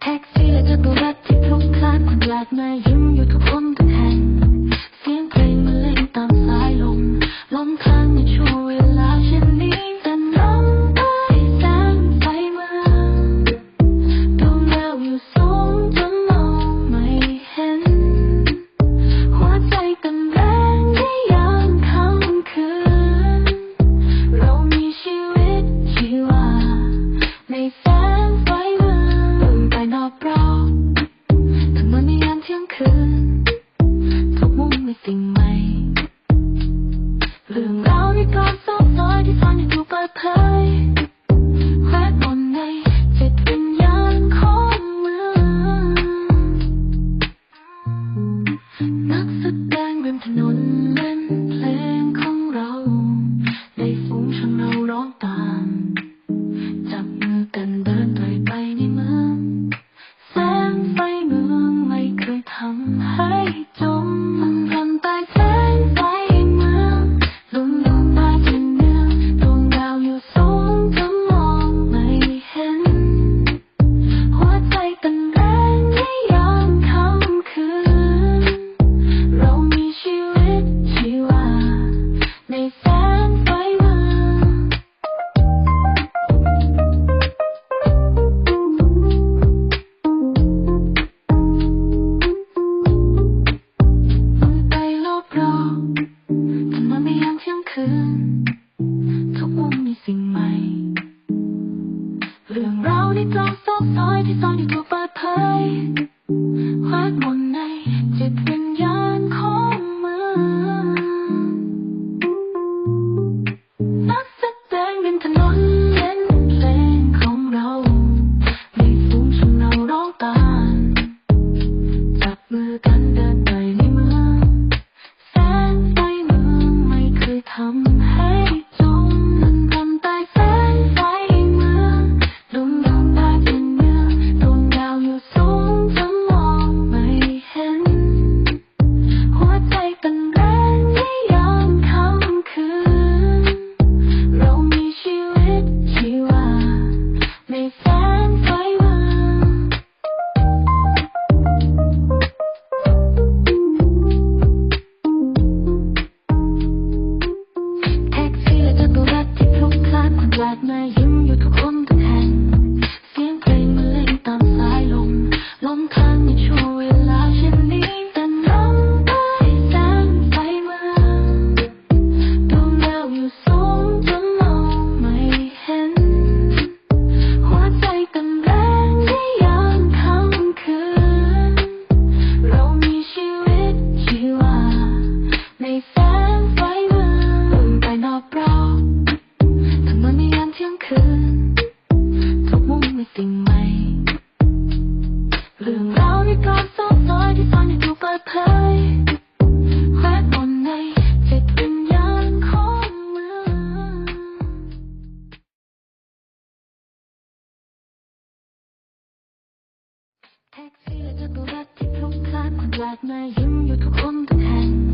Take feel the good, but it's so clear, ที่กูเปิดเผยความหวังในจิตวิญ แท็กซี่แล้วก็ตัวรักที่พร้อมคลายความแปลกใหม่ยิ้มอยู่ทุกคนทุกแห่ง